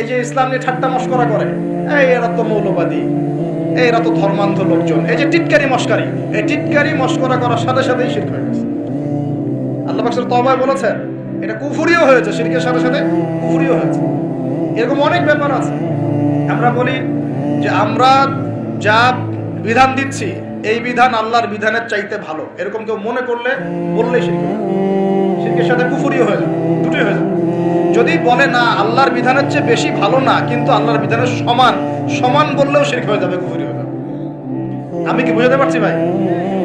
এই যে ইসলাম নিয়ে ঠাট্টা মস্করা করে, এই এরা তো মৌলবাদী, এরা তো ধর্মান্ধ লোকজন, এই যে টিটকারি মস্কারি, এই টিটকারি মস্করা করার সাথে সাথেই শিরক হয়ে গেছে। আল্লাহ পাকসের তবায় বলেছেন, এটা কুফুরিও হয়েছে, শিরকের সাথে সাথে কুফুরিও হয়েছে। এরকম অনেক ব্যাপার আছে। আমরা বলি যে আমরা যা বিধান দিচ্ছি, এই বিধান আল্লাহর বিধানের চাইতে ভালো। এরকম কেউ মনে করলে বললেই শিরক শিরকের সাথে কুফুরিও হয়ে যাবে দুটোই হয়ে যাবে যদি বলে, না, আল্লাহর বিধানের চেয়ে বেশি ভালো না, কিন্তু আল্লাহর বিধানের সমান সমান বললেও শিরক হয়ে যাবে, কুফুরি হয়ে যাবে। আমি কি বুঝাতে পারছি ভাই?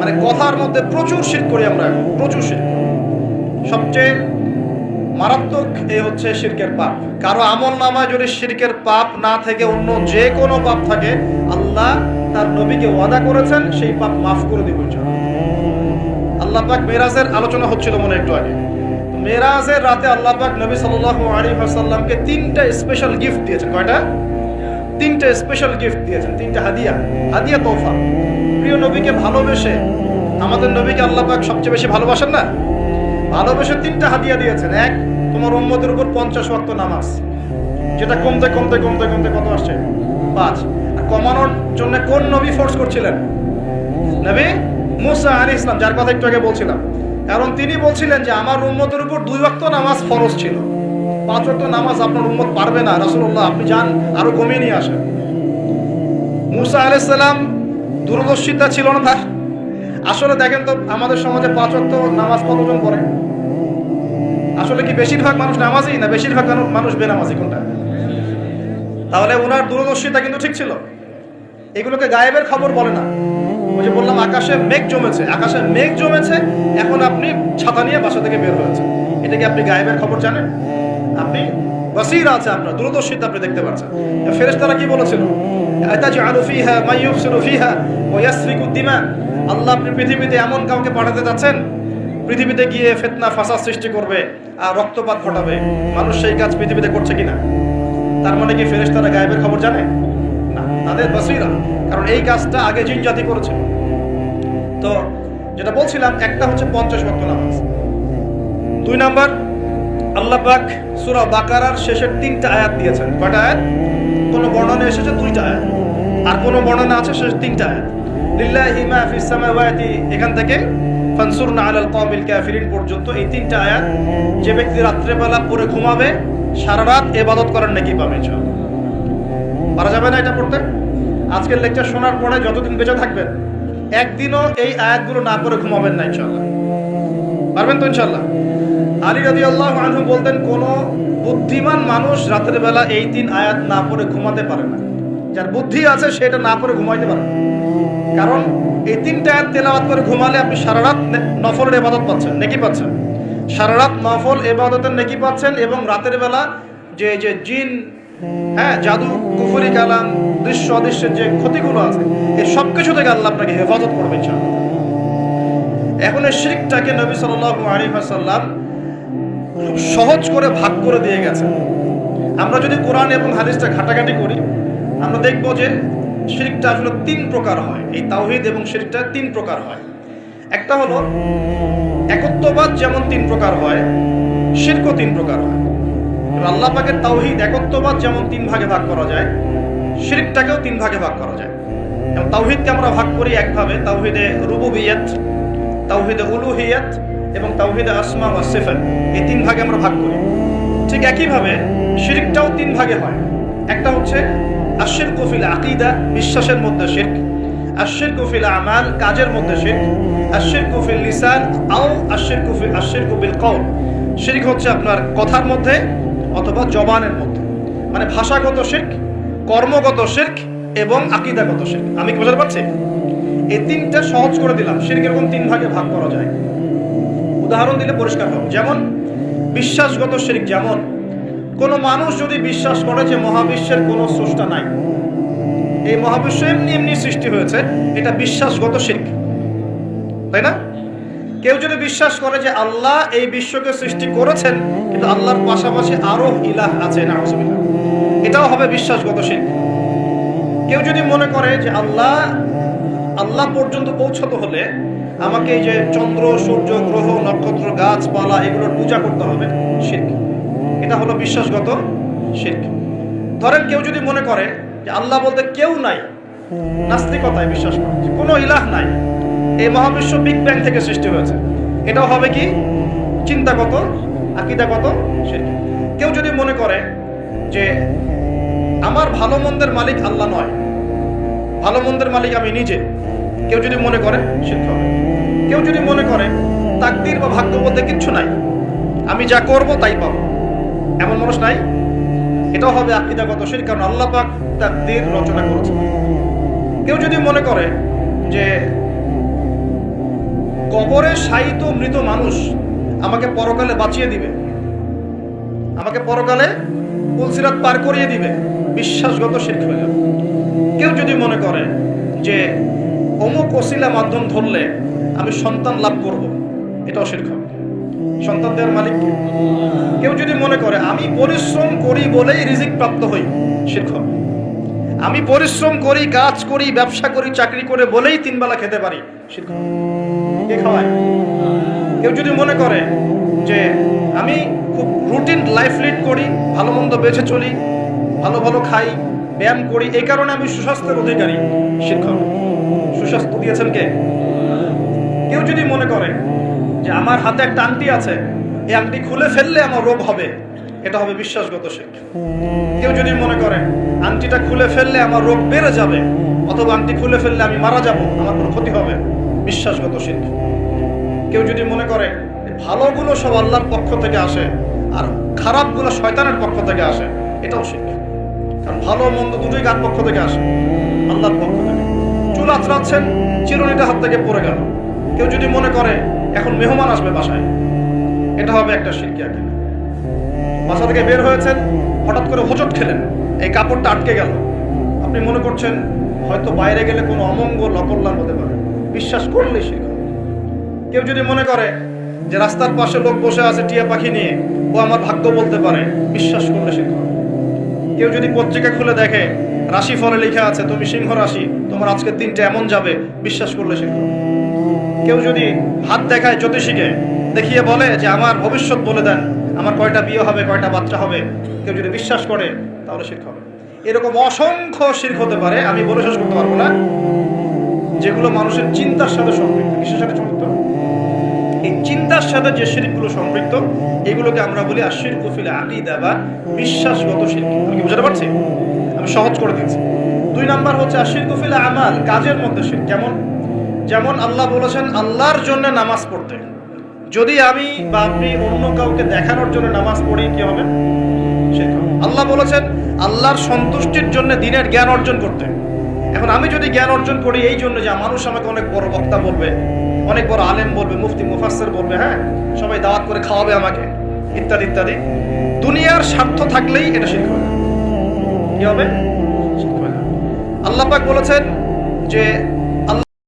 মানে কথার মধ্যে প্রচুর শিরক করি আমরা, প্রচুর করি। সবচেয়ে মারাত্মক এ হচ্ছে শিরকের পাপ। কারও আমল নামায় যদি শিরকের পাপ না থেকে অন্য যে কোনো পাপ থাকে, আল্লাহ তার নবীকে ওয়াদা করেছেন, সেই পাপ মাফ করে দিব আল্লাহ পাক মেরাজের আলোচনা হচ্ছিল মনে একটু আগে। মেরাজের রাতে আল্লাহ পাক নবী সাল্লাল্লাহু আলাইহি ওয়াসাল্লামকে তিনটা স্পেশাল গিফট দিয়েছেন। কয়টা? তিনটা স্পেশাল গিফট দিয়েছেন। তিনটা হাদিয়া। হাদিয়া তোফা প্রিয় নবীকে ভালোবেসে, আমাদের নবীকে আল্লাহ পাক সবচেয়ে বেশি ভালোবাসেন না? ভালোবেসে তিনটা হাদিয়া দিয়েছেন। এক, তোমার উম্মতের উপর পঞ্চাশ ওয়াক্ত নামাজ, যেটা কমতে কমতে কমতে কমতে কত আসছে? পাঁচ। আর কমানোর জন্য কোন নবী ফোর্স করছিলেন? নবী মুসা আলী ইসলাম যার কথা একটু আগে বলছিলাম কারণ তিনি বলছিলেন যে আমার উম্মতের উপর দুই ওয়াক্ত নামাজ ফরজ ছিল। পাঁচ ওয়াক্ত নামাজ আপনার উম্মত পারবে না। রাসূলুল্লাহ, আপনি যান, আরও কমিয়ে নিয়ে আসেন। মুসা আলাইসাল্লাম দূরদর্শিতা ছিল না তার। আসলে দেখেন তো, আমাদের সমাজে পাঁচ ওয়াক্ত নামাজ কতজন পড়ে? আসলে কি বেশিরভাগ মানুষ নামাজই না বেশিরভাগ মানুষ বেনামাজি কোনটা? তাহলে ওনার দূরদর্শিতা কিন্তু ঠিক ছিল। এগুলোকে গায়েবের খবর বলে না। ওই যে বললাম, আকাশে মেঘ জমেছে, আকাশে মেঘ জমেছে, এখন আপনি ছাতা নিয়ে বাসা থেকে বের হয়েছে এটা কি আপনি গায়েবের খবর জানেন? আপনি বসির আছে আপনার, দূরদর্শিতা আপনি দেখতে পাচ্ছেন। কি বলেছিল? আল্লাহ আপনি পৃথিবীতে এমন কাউকে পাঠাতে যাচ্ছেন, পৃথিবীতে গিয়ে ফিতনা, ফাসাদ সৃষ্টি করবে, আর রক্তপাত ঘটাবে। মানুষ সেই কাজ পৃথিবীতে করছে কিনা? তার মানে কি ফেরেশতারা গায়েবের খবর জানে? তাদের বসিরা, কারণ এই কাজটা আগে জিন জাতি করেছে তো যেটা বলছিলাম, একটা হচ্ছে পঞ্চাশ ভক্ত নামাজ। দুই নাম্বার, আল্লাহ পাক সূরা বাকারার শেষের তিনটা আয়াত দিয়েছেন। কয়টা আয়াত? কোন বর্ণনা এসেছে? দুইটা আয়াত। আর কোন বর্ণনা আছে? শেষ তিনটা আয়াত। লিল্লাহি মা ফিস সামাওয়াতি, এখান থেকে, ফানসুরনা আলাল কওমিল কাফিরিন পর্যন্ত এই তিনটা আয়াত, যে ব্যক্তি রাত্রেবেলা পড়ে ঘুমাবে, সারা রাত ইবাদত করার নাকি পাবে, ইনশাআল্লাহ। পারা যাবে না এটা পড়তে? আজকের লেকচার শোনার পরে যতদিন বেঁচে থাকবেন, একদিনও এই আয়াতগুলো না করে ঘুমাবেন না ইনশাল্লাহ পারবেন তো ইনশাল্লাহ আলী রাজি আল্লাহ আনহু বলতেন, কোন বুদ্ধিমান মানুষ রাতের বেলা এই তিন আয়াত না পড়ে ঘুমাতে পারে না। যার বুদ্ধি আছে, সেটা না পড়ে ঘুমাইতে পারে কারণ এই তিনটা আয়াত তেলাওয়াত করে ঘুমালে আপনি সারা রাত নফলের ইবাদত পাচ্ছেন, নেকি পাচ্ছেন। সারা রাত নফল এবাদতের নেকি পাচ্ছেন এবং রাতের বেলা যে যে জিন হ্যাঁ জাদু, কুফরি, কালাম, দৃশ্য, অদৃশ্যের যে ক্ষতিগুলো আছে, এই সব কিছু থেকে আল্লাহ আপনাকে হেফাজত করবে এখন এই শিরকটাকে নবী সাল্লাল্লাহু আলাইহি খুব সহজ করে ভাগ করে দিয়ে গেছে আমরা যদি কোরআন এবং হাদিসটা ঘাটাঘাটি করি, আমরা দেখব যে শিরকটা আসলে তিন প্রকার হয়। এই তাওহিদ এবং শিরকটা তিন প্রকার হয়। একটা হলো একত্ববাদ যেমন তিন প্রকার হয়, শিরকও তিন প্রকার হয়। আল্লাহ পাকের তাওহীদ একত্ববাদ যেমন তিন ভাগে ভাগ করা যায়, শিরকটাকেও তিন ভাগে ভাগ করা যায়। এবং তাওহীদকে আমরা ভাগ করি একভাবে, তাওহীদে রুবুবিয়ত, তাওহীদে উলুহিয়ত এবং তাওহীদে আসমা ওয়া সিফাত। এই তিন ভাগে আমরা ভাগ করি। ঠিক একইভাবে শিরকটাও তিন ভাগে হয়। একটা হচ্ছে আশির কফিল আকিদা, বিশ্বাসের মধ্যে শিরক। আশির কফিল আমাল, কাজের মধ্যে শিরক। আশির কফিল লিসান, আও আশির কফিল আশির কফিল কওল। শিরিক হচ্ছে আপনার কথার মধ্যে অথবা জবানের মধ্যে। মানে ভাষাগত শিরক, কর্মগত শিরক এবং আকিদাগত শিরক। আমি কি বোঝাতে পারছি? এই তিনটা সহজ করে দিলাম। শিরক এরকম তিন ভাগে ভাগ করা যায়। উদাহরণ দিলে পরিষ্কার হবে। যেমন, বিশ্বাসগত শিরক যেমন, কোনো মানুষ যদি বিশ্বাস করে যে মহাবিশ্বের কোনো স্রষ্টা নাই, এই মহাবিশ্ব এমনি এমনি সৃষ্টি হয়েছে, এটা বিশ্বাসগত শিরক। তাই না? কেউ যদি বিশ্বাস করে যে আল্লাহ এই বিশ্বকে সৃষ্টি করেছেন, কিন্তু আল্লাহর পাশাপাশি আরও ইলাহ আছে এটাও হবে বিশ্বাসগত শিল্প কেউ যদি মনে করে যে আল্লাহ আল্লাহ পর্যন্ত পৌঁছতে হলে আমাকে এই যে চন্দ্র, সূর্য, গ্রহ, নক্ষত্র, গাছপালা, এগুলোর পূজা করতে হবে, শির্ক। এটা হলো বিশ্বাসগত শিল্প ধরেন কেউ যদি মনে করে যে আল্লাহ বলতে কেউ নাই, নাস্তিকতায় বিশ্বাস করে, কোনো ইলাহ নাই এই মহাবিশ্ব বিগ ব্যাং থেকে সৃষ্টি হয়েছে। এটাও হবে কি? চিন্তাগত, আকিদাগত শিরক। কেউ যদি মনে করে যে আমার ভালো মন্দের মালিক আল্লাহ নয়, ভালো মন্দের মালিক আমি নিজে, কেউ যদি মনে করে শিরক হবে। কেউ যদি মনে করে, তাকদির বা ভাগ্য বলতে কিচ্ছু নাই, আমি যা করব তাই পাবো। এমন মানুষ নাই। এটাও হবে আকিদাগত শির কারণ আল্লাহ পাক তাকদির রচনা করেছে কেউ যদি মনে করে যে কবরে শায়িত মৃত মানুষ আমাকে পরকালে বাঁচিয়ে দিবে। আমাকে পরকালে পুলসিরাত পার করিয়ে দিবে। বিশ্বাসগত শির্ক হয়ে যাবে। কেউ যদি মনে করে যে অমুক ওসিলা মাধ্যম ধরলে আমি সন্তান লাভ করব, এটাও শির্ক হবে। সন্তান দেওয়ার মালিক কেউ যদি মনে করে, আমি পরিশ্রম করি বলেই রিজিক প্রাপ্ত হই হবে। আমি পরিশ্রম করি, কাজ করি, ব্যবসা করি, চাকরি করে বলেই তিন বেলা খেতে পারি শির্ক। কে খাওয়ায়? কেউ যদি মনে করে যে আমি খুব রুটিন লাইফ লিড করি, ভালো মন্দ বেঁচে চলি, ভালো ভালো খাই, ব্যায়াম করি, এই কারণে আমি সুস্বাস্থ্যের অধিকারী, শিক্ষক। সুস্বাস্থ্য দিয়েছেন কে? কেউ যদি মনে করে যে আমার হাতে একটা আংটি আছে, এই আংটি খুলে ফেললে আমার রোগ হবে, এটা হবে বিশ্বাসগত শিক্ষা। কেউ যদি মনে করে আংটিটা খুলে ফেললে আমার রোগ বেড়ে যাবে, অথবা আংটি খুলে ফেললে আমি মারা যাব, আমার কোনো ক্ষতি হবে বিশ্বাসগত শিক্ষা। কেউ যদি মনে করে ভালোগুলো সব আল্লাহর পক্ষ থেকে আসে আর খারাপগুলো শয়তানের পক্ষ থেকে আসে, এটাও শিক্ষা কারণ ভালো মন্দ দুটোই কার পক্ষ থেকে আসে? আল্লাহর পক্ষ থেকে। চুল আঁচড়াচ্ছেন, চিরুনিটা হাত থেকে পড়ে গেল। কেউ যদি মনে করে, এখন মেহমান আসবে বাসায়, এটা হবে একটা শিরকি আকিদা বাসা থেকে বের হয়েছেন, হঠাৎ করে হোঁচট খেলেন, এই কাপড়টা আটকে গেল। আপনি মনে করছেন, হয়তো বাইরে গেলে কোনো অমঙ্গল, অকল্যাণ হতে পারে। বিশ্বাস করলেই শিখ কেউ যদি মনে করে যে রাস্তার পাশে লোক বসে আছে টিয়া পাখি নিয়ে, ও আমার ভাগ্য বলতে পারে, বিশ্বাস করলে শিখ কেউ যদি পত্রিকা খুলে দেখে, রাশি ফলে লেখা আছে, তুমি সিংহ রাশি, তোমার আজকের দিনটা এমন যাবে, বিশ্বাস করলে শিখ কেউ যদি হাত দেখায় জ্যোতিষীকে, দেখিয়ে বলে যে আমার ভবিষ্যৎ বলে দেন, আমার কয়টা বিয়ে হবে, কয়টা বাচ্চা হবে, কেউ যদি বিশ্বাস করে, তাহলে শির্ক হবে এরকম অসংখ্য শির্ক হতে পারে, আমি বলে শেষ করতে পারব না। যেগুলো মানুষের চিন্তার সাথে সম্পৃক্ত কিসের সাথে সম্পৃক্ত এই চিন্তার সাথে যে শিরকগুলো সম্পৃক্ত, এগুলোকে আমরা বলি আশির কুফিল আকিদা বা বিশ্বাসগত আমি কি বুঝাতে পারছি? আমি সহজ করে দিচ্ছি দুই নাম্বার হচ্ছে আশির কুফিল আমাল, কাজের মধ্যে শিরক। কেমন? যেমন আল্লাহ বলেছেন, আল্লাহর জন্য নামাজ পড়তে। যদি আমি বা আপনি অন্য কাউকে দেখানোর জন্য নামাজ পড়ি, কি হবে। আল্লাহ বলেছেন, আল্লাহর সন্তুষ্টির জন্য দিনের জ্ঞান অর্জন করতে। এখন আমি যদি জ্ঞান অর্জন করি, এই জন্য যে মানুষ আমাকে অনেক বড় বক্তা বলবে অনেক বড় আলেম বলবে, মুফতি, মুফাসসির বলবে হ্যাঁ? সবাই দাওয়াত করে খাওয়াবে আমাকে, ইত্যাদি ইত্যাদি। দুনিয়ার স্বার্থ থাকলেই এটা হবে। কি হবে? শিরক হবে। আল্লাহ পাক বলেছেন যে